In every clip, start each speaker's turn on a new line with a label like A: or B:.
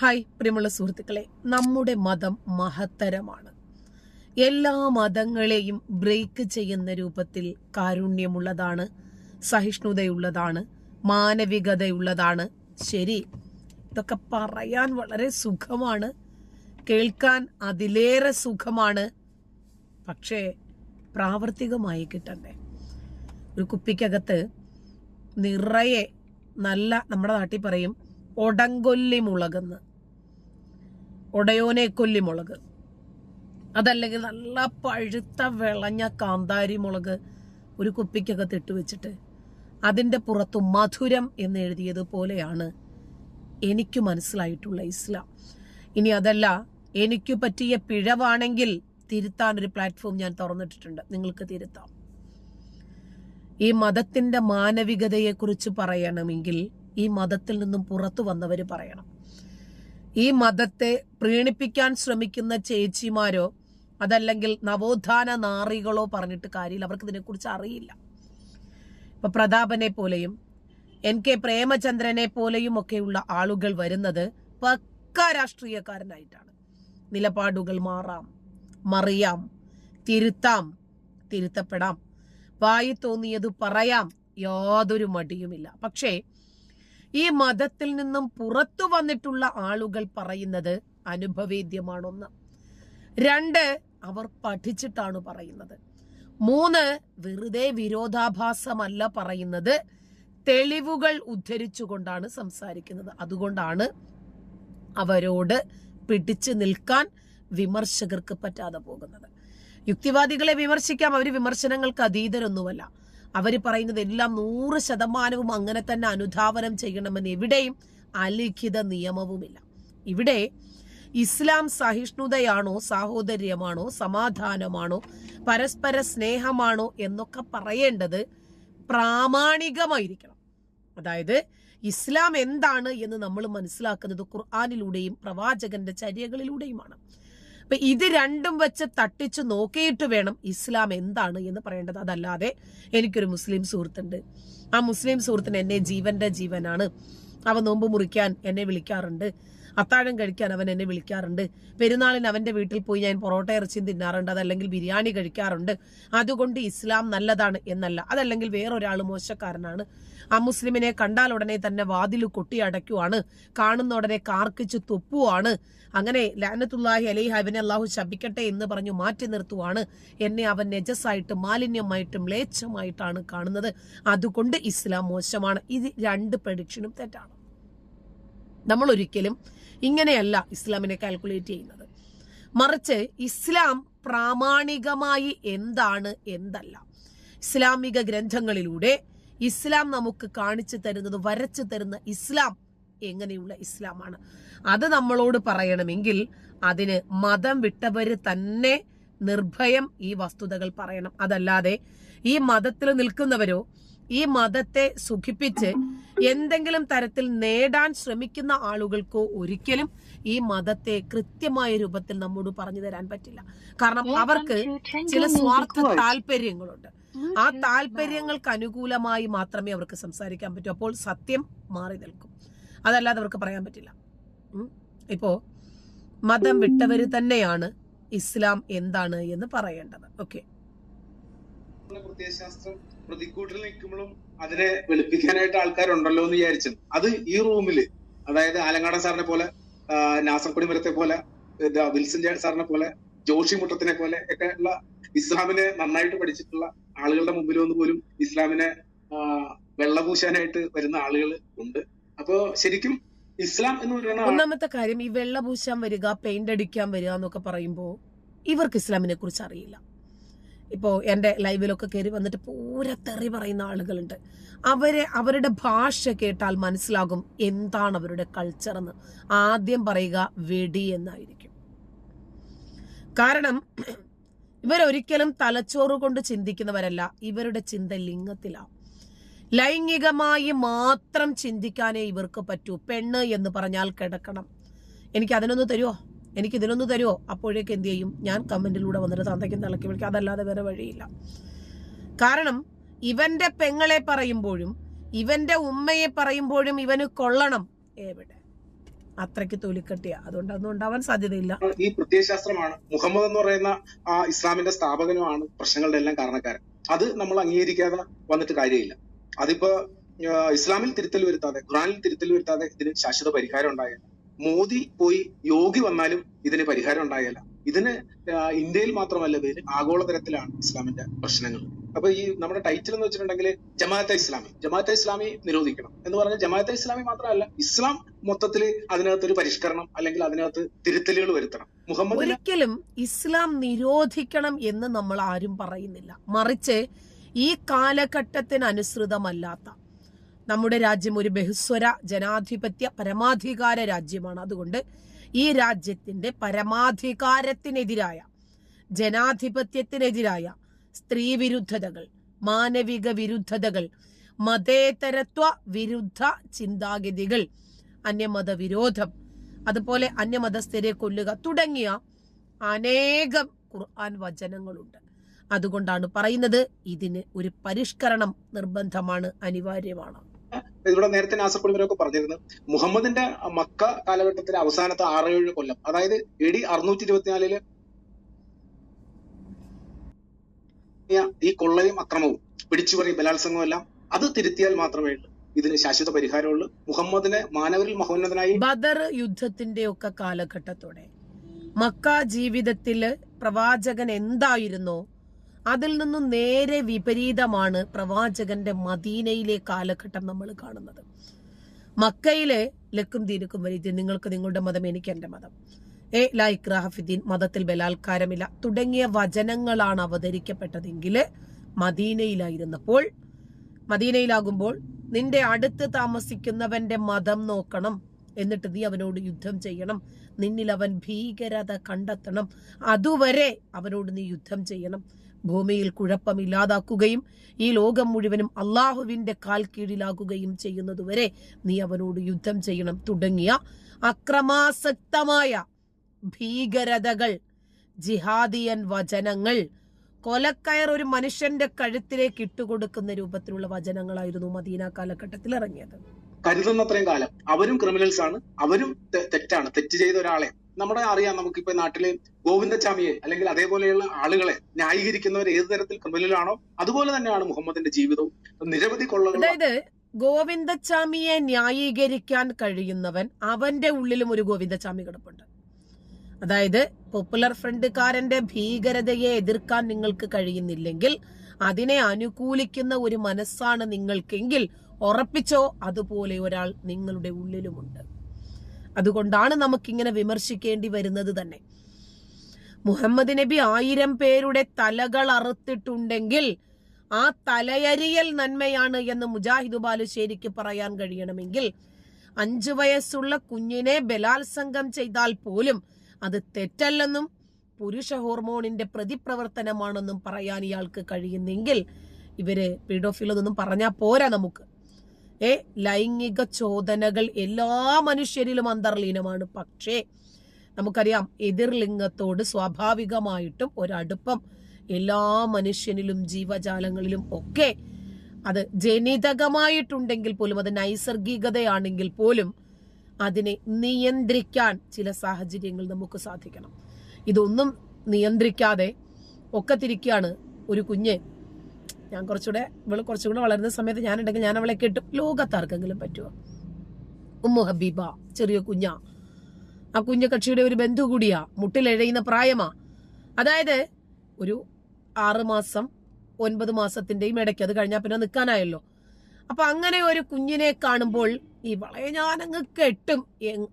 A: Hi പ്രിയമുള്ള സുഹൃത്തുക്കളെ. നമ്മുടെ മതം മഹത്തരമാണ്. എല്ലാ മതങ്ങളെയും ബ്രേക്ക് ചെയ്യുന്ന രൂപത്തിൽ കാരുണ്യമുള്ളതാണ് സഹിഷ്ണുതയുള്ളതാണ് മാനവികതയുള്ളതാണ്. ശരി ഇതൊക്കെ പറയാൻ വളരെ സുഖമാണ് കേൾക്കാൻ അതിലേറെ സുഖമാണ് പക്ഷേ പ്രാവർത്തികമായി കിട്ടണ്ടേ? ഒരു കുപ്പിക്കകത്ത് നിറയെ നല്ല നമ്മുടെ നാട്ടിൽ പറയും ഒടങ്കൊല്ലി മുളകെന്ന് ഒടയോനെ കൊല്ലി മുളക് അതല്ലെങ്കിൽ നല്ല പഴുത്ത വിളഞ്ഞ കാന്താരി മുളക് ഒരു കുപ്പിക്കൊക്കെ തിട്ടുവെച്ചിട്ട് അതിന്റെ പുറത്തു മധുരം എന്ന് എഴുതിയതുപോലെയാണ് എനിക്ക് മനസ്സിലായിട്ടുള്ള ഇസ്ലാം. ഇനി അതല്ല എനിക്ക് പറ്റിയ പിഴവാണെങ്കിൽ തിരുത്താൻ ഒരു പ്ലാറ്റ്ഫോം ഞാൻ തുറന്നിട്ടിട്ടുണ്ട്. നിങ്ങൾക്ക് തിരുത്താം. ഈ മതത്തിന്റെ മാനവികതയെക്കുറിച്ച് പറയണമെങ്കിൽ ഈ മതത്തിൽ നിന്നും പുറത്തു വന്നവർ പറയണം. ഈ മതത്തെ പ്രീണിപ്പിക്കാൻ ശ്രമിക്കുന്ന ചേച്ചിമാരോ അതല്ലെങ്കിൽ നവോത്ഥാന നാറികളോ പറഞ്ഞിട്ട് കാര്യമില്ല. അവർക്ക് ഇതിനെക്കുറിച്ച് അറിയില്ല. ഇപ്പൊ പ്രതാപനെ പോലെയും എൻ കെ പ്രേമചന്ദ്രനെ പോലെയും ഒക്കെയുള്ള ആളുകൾ വരുന്നത് പക്ക രാഷ്ട്രീയക്കാരനായിട്ടാണ്. നിലപാടുകൾ മാറാം മറിയാം തിരുത്താം തിരുത്തപ്പെടാം. വായി തോന്നിയത് പറയാം യാതൊരു മടിയുമില്ല. പക്ഷേ ഈ മതത്തിൽ നിന്നും പുറത്തു വന്നിട്ടുള്ള ആളുകൾ പറയുന്നത് അനുഭവേദ്യമാണൊന്ന്. രണ്ട് അവർ പഠിച്ചിട്ടാണ് പറയുന്നത്. മൂന്ന് വെറുതെ വിരോധാഭാസമല്ല പറയുന്നത്. തെളിവുകൾ ഉദ്ധരിച്ചുകൊണ്ടാണ് സംസാരിക്കുന്നത്. അതുകൊണ്ടാണ് അവരോട് പിടിച്ചു നിൽക്കാൻ വിമർശകർക്ക് പറ്റാതെ പോകുന്നത്. യുക്തിവാദികളെ വിമർശിക്കാം അവർ വിമർശനങ്ങൾക്ക് അതീതരൊന്നുമല്ല. അവർ പറയുന്നത് എല്ലാം നൂറ് ശതമാനവും അങ്ങനെ തന്നെ അനുധാവനം ചെയ്യണമെന്ന് എവിടെയും അലിഖിത നിയമവുമില്ല. ഇവിടെ ഇസ്ലാം സഹിഷ്ണുതയാണോ സാഹോദര്യമാണോ സമാധാനമാണോ പരസ്പര സ്നേഹമാണോ എന്നൊക്കെ പറയേണ്ടത് പ്രാമാണികമായിരിക്കണം. അതായത് ഇസ്ലാം എന്താണ് എന്ന് നമ്മൾ മനസ്സിലാക്കുന്നത് ഖുർആാനിലൂടെയും പ്രവാചകന്റെ ചര്യകളിലൂടെയുമാണ്. അപ്പൊ ഇത് രണ്ടും വെച്ച് തട്ടിച്ച് നോക്കിയിട്ട് വേണം ഇസ്ലാം എന്താണ് എന്ന് പറയേണ്ടത്. അതല്ലാതെ എനിക്കൊരു മുസ്ലിം സുഹൃത്തുണ്ട്. ആ മുസ്ലിം സുഹൃത്തിന് എന്നെ ജീവന്റെ ജീവനാണ്. അവ നോമ്പ് മുറിക്കാൻ എന്നെ വിളിക്കാറുണ്ട്. അത്താഴം കഴിക്കാൻ അവൻ എന്നെ വിളിക്കാറുണ്ട്. പെരുന്നാളിന് അവന്റെ വീട്ടിൽ പോയി ഞാൻ പൊറോട്ട ഇറച്ചിയും തിന്നാറുണ്ട്. അതല്ലെങ്കിൽ ബിരിയാണി കഴിക്കാറുണ്ട്. അതുകൊണ്ട് ഇസ്ലാം നല്ലതാണ് എന്നല്ല. അതല്ലെങ്കിൽ വേറൊരാൾ മോശക്കാരനാണ്. ആ മുസ്ലിമിനെ കണ്ടാൽ ഉടനെ തന്നെ വാതിൽ കൊട്ടി അടയ്ക്കുവാണ്. കാണുന്ന ഉടനെ കാർക്കിച്ച് തുപ്പുവാണ്. അങ്ങനെ ലാനത്തുല്ലാഹി അലൈഹി അവനെ അള്ളാഹു ശപിക്കട്ടെ എന്ന് പറഞ്ഞു മാറ്റി നിർത്തുവാണ്. എന്നെ അവൻ നെജസ്സായിട്ടും മാലിന്യമായിട്ടും ലേച്ഛമായിട്ടാണ് കാണുന്നത്. അതുകൊണ്ട് ഇസ്ലാം മോശമാണ്. ഇത് രണ്ട് പ്രഡിക്ഷനും തെറ്റാണ്. നമ്മൾ ഒരിക്കലും ഇങ്ങനെയല്ല ഇസ്ലാമിനെ കാൽക്കുലേറ്റ് ചെയ്യുന്നത്. മറിച്ച് ഇസ്ലാം പ്രാമാണികമായി എന്താണ് എന്തല്ല. ഇസ്ലാമിക ഗ്രന്ഥങ്ങളിലൂടെ ഇസ്ലാം നമുക്ക് കാണിച്ചു തരുന്നത് വരച്ചു തരുന്ന ഇസ്ലാം എങ്ങനെയുള്ള ഇസ്ലാമാണ്. അത് നമ്മളോട് പറയണമെങ്കിൽ അതിന് മതം വിട്ടവര് തന്നെ നിർഭയം ഈ വസ്തുതകൾ പറയണം. അതല്ലാതെ ഈ മതത്തിൽ നിൽക്കുന്നവരോ ഈ മതത്തെ സുഖിപ്പിച്ച് എന്തെങ്കിലും തരത്തിൽ നേടാൻ ശ്രമിക്കുന്ന ആളുകൾക്കോ ഒരിക്കലും ഈ മതത്തെ കൃത്യമായ രൂപത്തിൽ നമ്മോട് പറഞ്ഞു തരാൻ പറ്റില്ല. കാരണം അവർക്ക് ചില സ്വാർത്ഥ താല്പര്യങ്ങളുണ്ട്. ആ താല്പര്യങ്ങൾക്ക് അനുകൂലമായി മാത്രമേ അവർക്ക് സംസാരിക്കാൻ പറ്റൂ. അപ്പോൾ സത്യം മാറി നിൽക്കും. അതല്ലാതെ അവർക്ക് പറയാൻ പറ്റില്ല. ഇപ്പോ മതം വിട്ടവര് തന്നെയാണ് ഇസ്ലാം എന്താണ് എന്ന് പറയേണ്ടത്. ഓക്കെ.
B: പ്രത്യയശാസ്ത്രം പ്രതിക്കൂട്ടിൽ നിൽക്കുമ്പോഴും അതിനെ വെളുപ്പിക്കാനായിട്ട് ആൾക്കാരുണ്ടല്ലോ എന്ന് വിചാരിച്ചു അത് ഈ റൂമിൽ അതായത് ആലങ്ങാടൻ സാറിനെ പോലെ ആ, മരത്തെ പോലെ വിൽസൺ സാറിനെ പോലെ ജോഷി മുട്ടത്തിനെ പോലെ ഒക്കെ ഉള്ള ഇസ്ലാമിനെ നന്നായിട്ട് പഠിച്ചിട്ടുള്ള ആളുകളുടെ മുമ്പിൽ വന്ന് പോലും ഇസ്ലാമിനെ വെള്ളപൂശാനായിട്ട് വരുന്ന ആളുകൾ ഉണ്ട്. അപ്പോ ശരിക്കും ഇസ്ലാം എന്ന് പറയുന്ന
A: ഒന്നാമത്തെ കാര്യം ഈ വെള്ളപൂശാൻ വരിക പെയിന്റ് അടിക്കാൻ വരിക എന്നൊക്കെ പറയുമ്പോൾ ഇവർക്ക് ഇസ്ലാമിനെ കുറിച്ച് അറിയില്ല. ഇപ്പോൾ എന്റെ ലൈവിലൊക്കെ കയറി വന്നിട്ട് പൂരെ തെറി പറയുന്ന ആളുകളുണ്ട്. അവരെ അവരുടെ ഭാഷ കേട്ടാൽ മനസ്സിലാകും എന്താണ് അവരുടെ കൾച്ചർ എന്ന് ആദ്യം പറയുക വെടി എന്നായിരിക്കും. കാരണം ഇവരൊരിക്കലും തലച്ചോറ് കൊണ്ട് ചിന്തിക്കുന്നവരല്ല. ഇവരുടെ ചിന്ത ലിംഗത്തിലാണ് ലൈംഗികമായി മാത്രം ചിന്തിക്കാനേ ഇവർക്ക് പറ്റൂ. പെണ്ണ് എന്ന് പറഞ്ഞാൽ കിടക്കണം. എനിക്ക് അതിനൊന്ന് തരുമോ എനിക്ക് ഇതിനൊന്ന് തരുമോ അപ്പോഴേക്ക് എന്ത് ചെയ്യും? ഞാൻ കമന്റിലൂടെ വന്നിട്ട് തന്തയ്ക്കും തിളക്കി വിളിക്കും. അതല്ലാതെ വേറെ വഴിയില്ല. കാരണം ഇവന്റെ പെങ്ങളെ പറയുമ്പോഴും ഇവന്റെ ഉമ്മയെ പറയുമ്പോഴും ഇവന് കൊള്ളണം. എവിടെ? അത്രയ്ക്ക് തൊലിക്കട്ടിയ. അതുകൊണ്ട് അതൊന്നും ഉണ്ടാവാൻ സാധ്യതയില്ല.
B: ഈ പ്രത്യയശാസ്ത്രമാണ്. മുഹമ്മദ് എന്ന് പറയുന്ന ആ ഇസ്ലാമിന്റെ സ്ഥാപകനുമാണ് പ്രശ്നങ്ങളുടെ എല്ലാം കാരണക്കാരൻ. അത് നമ്മൾ അംഗീകരിക്കാതെ വന്നിട്ട് കാര്യമില്ല. അതിപ്പോ ഇസ്ലാമിൽ തിരുത്തൽ വരുത്താതെ ഖുറാനിൽ തിരുത്തൽ വരുത്താതെ ഇതിന് ശാശ്വത പരിഹാരം ഉണ്ടാകില്ല മോദി പോയി യോഗി വന്നാലും ഇതിന് പരിഹാരം ഉണ്ടാകില്ല ഇതിന് ഇന്ത്യയിൽ മാത്രമല്ല ഇതിന് ആഗോളതലത്തിലാണ് ഇസ്ലാമിന്റെ പ്രശ്നങ്ങൾ. അപ്പൊ ഈ നമ്മുടെ ടൈറ്റിൽ എന്ന് വെച്ചിട്ടുണ്ടെങ്കിൽ ജമാഅത്തെ ഇസ്ലാമി. ജമാഅത്തെ ഇസ്ലാമി നിരോധിക്കണം എന്ന് പറഞ്ഞാൽ ജമാഅത്തെ ഇസ്ലാമി മാത്രമല്ല ഇസ്ലാം മൊത്തത്തിൽ അതിനകത്തൊരു പരിഷ്കരണം അല്ലെങ്കിൽ അതിനകത്ത് തിരുത്തലുകൾ വരുത്തണം. മുഹമ്മദ്
A: ഒരിക്കലും ഇസ്ലാം നിരോധിക്കണം എന്ന് നമ്മൾ ആരും പറയുന്നില്ല. മറിച്ച് ഈ കാലഘട്ടത്തിന് അനുസൃതമല്ലാത്ത നമ്മുടെ രാജ്യം ഒരു ബഹുസ്വര ജനാധിപത്യ പരമാധികാര രാജ്യമാണ്. അതുകൊണ്ട് ഈ രാജ്യത്തിന്റെ പരമാധികാരത്തിനെതിരായ ജനാധിപത്യത്തിനെതിരായ സ്ത്രീ വിരുദ്ധതകൾ മാനവിക വിരുദ്ധതകൾ മതേതരത്വ വിരുദ്ധ ചിന്താഗതികൾ അന്യമത വിരോധം അതുപോലെ അന്യമതസ്ഥരെ കൊല്ലുക തുടങ്ങിയ അനേകം ഖുർആൻ വചനങ്ങളുണ്ട്. അതുകൊണ്ടാണ് പറയുന്നത് ഇതിന് ഒരു പരിഷ്കരണം നിർബന്ധമാണ് അനിവാര്യമാണ്.
B: ഇവിടെ നേരത്തെ നാസർക്കുളിവരൊക്കെ പറഞ്ഞിരുന്നു. മുഹമ്മദിന്റെ മക്ക കാലഘട്ടത്തിലെ അവസാനത്തെ ആറ് ഏഴ് കൊല്ലം അതായത് എ ഡി അറുന്നൂറ്റി ഇരുപത്തിനാലിൽ ഈ കൊള്ളയും അക്രമവും പിടിച്ചുപറി ബലാത്സംഗവും എല്ലാം അത് തിരുത്തിയാൽ മാത്രമേ ഉള്ളൂ ഇതിന് ശാശ്വത പരിഹാരമുള്ളൂ. മുഹമ്മദിനെ മാനവരിൽ മഹോന്നതനായി
A: ബദർ യുദ്ധത്തിന്റെ ഒക്കെ കാലഘട്ടത്തോടെ മക്ക ജീവിതത്തിൽ പ്രവാചകൻ എന്തായിരുന്നോ അതിൽ നിന്നും നേരെ വിപരീതമാണ് പ്രവാചകന്റെ മദീനയിലെ കാലഘട്ടം നമ്മൾ കാണുന്നത്. മക്കയിലെ ലക്കും ദീനുക്കും വരീതി നിങ്ങൾക്ക് നിങ്ങളുടെ മതം എനിക്ക് എന്റെ മതം. ഏ ലൈക്രാഹഫിദ്ദീൻ മതത്തിൽ ബലാത്കാരമില്ല. തുടങ്ങിയ വചനങ്ങളാണ് അവതരിക്കപ്പെട്ടതെങ്കിൽ മദീനയിലായിരുന്നപ്പോൾ മദീനയിലാകുമ്പോൾ നിന്റെ അടുത്ത് താമസിക്കുന്നവന്റെ മതം നോക്കണം. എന്നിട്ട് നീ അവനോട് യുദ്ധം ചെയ്യണം. നിന്നിൽ അവൻ ഭീകരത കണ്ടെത്തണം. അതുവരെ അവനോട് നീ യുദ്ധം ചെയ്യണം. ഭൂമിയിൽ കുഴപ്പമില്ലാതാക്കുകയും ഈ ലോകം മുഴുവനും അള്ളാഹുവിന്റെ കാൽ കീഴിലാകുകയും ചെയ്യുന്നതുവരെ നീ അവനോട് യുദ്ധം ചെയ്യണം. തുടങ്ങിയ അക്രമാസക്തമായ ഭീകരതകൾ ജിഹാദിയൻ വചനങ്ങൾ കൊലക്കയർ ഒരു മനുഷ്യന്റെ കഴുത്തിലേക്ക് ഇട്ടുകൊടുക്കുന്ന രൂപത്തിലുള്ള വചനങ്ങളായിരുന്നു മദീന കാലഘട്ടത്തിൽ ഇറങ്ങിയത്.
B: കരുതുന്നത്രയും കാലം അവരും ക്രിമിനൽസ് ആണ് അവരും തെറ്റാണ് തെറ്റ് ചെയ്ത ഒരാളെ നമ്മുടെ അറിയാം നമുക്കിപ്പോ നാട്ടിൽ ഗോവിന്ദചാമിയെ അല്ലെങ്കിൽ അതേപോലെയുള്ള ആളുകളെ ന്യായീകരിക്കുന്നവർ ഏത് തരത്തിൽ ക്രിമിനലാണോ അതുപോലെ തന്നെയാണ് മുഹമ്മദിന്റെ ജീവിതവും. നിരവധി കൊള്ളകൾ
A: അതായത് ഗോവിന്ദച്ചാമിയെ ന്യായീകരിക്കാൻ കഴിയുന്നവൻ അവന്റെ ഉള്ളിലും ഒരു ഗോവിന്ദച്ചാമി കിടപ്പുണ്ട്. അതായത് പോപ്പുലർ ഫ്രണ്ട്കാരന്റെ ഭീകരതയെ എതിർക്കാൻ നിങ്ങൾക്ക് കഴിയുന്നില്ലെങ്കിൽ അതിനെ അനുകൂലിക്കുന്ന ഒരു മനസ്സാണ് നിങ്ങൾക്കെങ്കിൽ ഉറപ്പിച്ചോ അതുപോലെ ഒരാൾ നിങ്ങളുടെ ഉള്ളിലുമുണ്ട്. അതുകൊണ്ടാണ് നമുക്കിങ്ങനെ വിമർശിക്കേണ്ടി വരുന്നത് തന്നെ. മുഹമ്മദ് നബി ആയിരം പേരുടെ തലകൾ അറുത്തിട്ടുണ്ടെങ്കിൽ ആ തലയരിയൽ നന്മയാണ് എന്ന് മുജാഹിദ് ബാലുശ്ശേരിക്ക് പറയാൻ കഴിയണമെങ്കിൽ അഞ്ചു വയസ്സുള്ള കുഞ്ഞിനെ ബലാത്സംഗം ചെയ്താൽ പോലും അത് തെറ്റല്ലെന്നും പുരുഷ ഹോർമോണിന്റെ പ്രതിപ്രവർത്തനമാണെന്നും പറയാൻ ഇയാൾക്ക് കഴിയുന്നെങ്കിൽ ഇവർ പീഡോഫിലൊന്നും പറഞ്ഞാൽ പോരാ നമുക്ക്. ഏ ലൈംഗിക ചോദനകൾ എല്ലാ മനുഷ്യരിലും അന്തർലീനമാണ്. പക്ഷേ നമുക്കറിയാം എതിർലിംഗത്തോട് സ്വാഭാവികമായിട്ടും ഒരടുപ്പം എല്ലാ മനുഷ്യനിലും ജീവജാലങ്ങളിലും ഒക്കെ അത് ജനിതകമായിട്ടുണ്ടെങ്കിൽ പോലും അത് നൈസർഗികതയാണെങ്കിൽ പോലും അതിനെ നിയന്ത്രിക്കാൻ ചില സാഹചര്യങ്ങൾ നമുക്ക് സാധിക്കണം. ഇതൊന്നും നിയന്ത്രിക്കാതെ ഒക്കെ തിരിക്കുകയാണ് ഒരു കുഞ്ഞ് ഞാൻ കുറച്ചുകൂടെ ഇവൾ കുറച്ചുകൂടെ വളരുന്ന സമയത്ത് ഞാനുണ്ടെങ്കിൽ ഞാൻ അവളെ കെട്ടും ലോകത്താർക്കെങ്കിലും പറ്റുമോ ഉമ്മു ഹബീബ ചെറിയ കുഞ്ഞാ. ആ കുഞ്ഞ കക്ഷിയുടെ ഒരു ബന്ധു കൂടിയാ മുട്ടിലെഴയുന്ന പ്രായമാ. അതായത് ഒരു ആറ് മാസം ഒൻപത് മാസത്തിന്റെയും ഇടയ്ക്ക് അത് കഴിഞ്ഞാൽ പിന്നെ നിൽക്കാനായല്ലോ അപ്പൊ അങ്ങനെ ഒരു കുഞ്ഞിനെ കാണുമ്പോൾ ഈ വളയെ ഞാനങ്ങ് കെട്ടും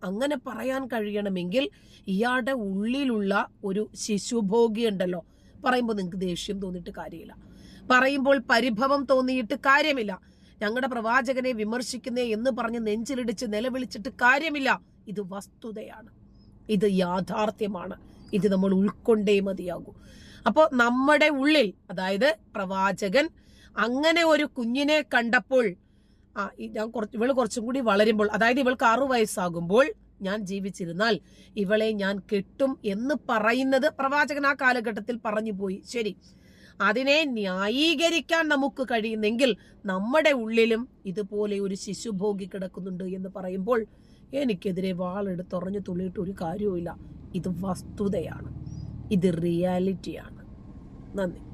A: അങ്ങനെ പറയാൻ കഴിയണമെങ്കിൽ ഇയാളുടെ ഉള്ളിലുള്ള ഒരു ശിശുഭോഗി ഉണ്ടല്ലോ. പറയുമ്പോൾ നിങ്ങൾക്ക് ദേഷ്യം തോന്നിയിട്ട് കാര്യമില്ല. പറയുമ്പോൾ പരിഭവം തോന്നിയിട്ട് കാര്യമില്ല. ഞങ്ങളുടെ പ്രവാചകനെ വിമർശിക്കുന്നേ എന്ന് പറഞ്ഞ് നെഞ്ചിലിടിച്ച് നിലവിളിച്ചിട്ട് കാര്യമില്ല. ഇത് വസ്തുതയാണ്. ഇത് യാഥാർത്ഥ്യമാണ്. ഇത് നമ്മൾ ഉൾക്കൊണ്ടേ മതിയാകൂ. അപ്പോൾ നമ്മുടെ ഉള്ളിൽ അതായത് പ്രവാചകൻ അങ്ങനെ ഒരു കുഞ്ഞിനെ കണ്ടപ്പോൾ ആ ഞാൻ കുറച്ച് ഇവൾ കുറച്ചും കൂടി വളരുമ്പോൾ അതായത് ഇവൾക്ക് ആറു വയസ്സാകുമ്പോൾ ഞാൻ ജീവിച്ചിരുന്നാൽ ഇവളെ ഞാൻ കെട്ടും എന്ന് പറയുന്നത് പ്രവാചകൻ ആ കാലഘട്ടത്തിൽ പറഞ്ഞു പോയി. ശരി. അതിനെ ന്യായീകരിക്കാൻ നമുക്ക് കഴിയുന്നെങ്കിൽ നമ്മുടെ ഉള്ളിലും ഇതുപോലെ ഒരു ശിശുഭോഗി കിടക്കുന്നുണ്ട് എന്ന് പറയുമ്പോൾ എനിക്കെതിരെ വാളെടുത്തുറഞ്ഞു തുള്ളിയിട്ട് ഒരു കാര്യവുമില്ല. ഇത് വസ്തുതയാണ്. ഇത് റിയാലിറ്റിയാണ് നന്ദി.